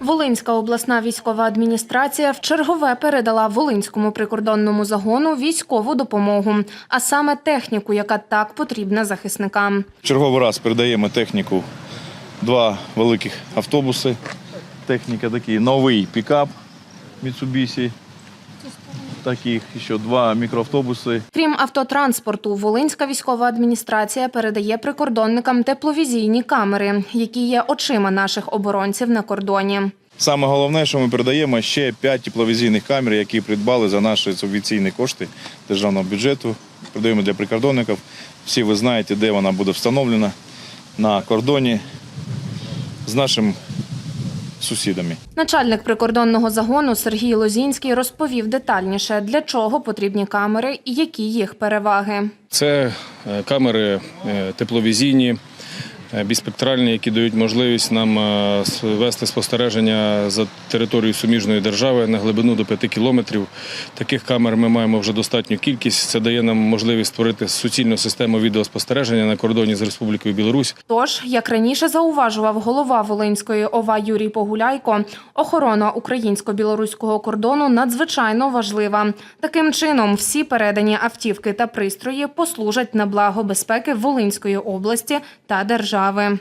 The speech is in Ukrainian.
Волинська обласна військова адміністрація вчергове передала Волинському прикордонному загону військову допомогу, а саме техніку, яка так потрібна захисникам. Черговий раз передаємо техніку, два великих автобуси. Техніка такий новий пікап Mitsubishi. Таких ще два мікроавтобуси. Крім автотранспорту, Волинська військова адміністрація передає прикордонникам тепловізійні камери, які є очима наших оборонців на кордоні. Саме головне, що ми передаємо ще 5 тепловізійних камер, які придбали за наші субвенційні кошти державного бюджету. Передаємо для прикордонників. Всі ви знаєте, де вона буде встановлена на кордоні з нашими сусідами. Начальник прикордонного загону Сергій Лозінський розповів детальніше, для чого потрібні камери і які їх переваги. Це е, камери е, тепловізійні, біспектральні, які дають можливість нам е, вести спостереження за територією суміжної держави на глибину до 5 кілометрів. Таких камер ми маємо вже достатню кількість. Це дає нам можливість створити суцільну систему відеоспостереження на кордоні з Республікою Білорусь. Тож, як раніше зауважував голова Волинської ОВА Юрій Погуляйко, охорона українсько-білоруського кордону надзвичайно важлива. Таким чином, всі передані автівки та пристрої послужать на благо безпеки Волинської області та держави. Java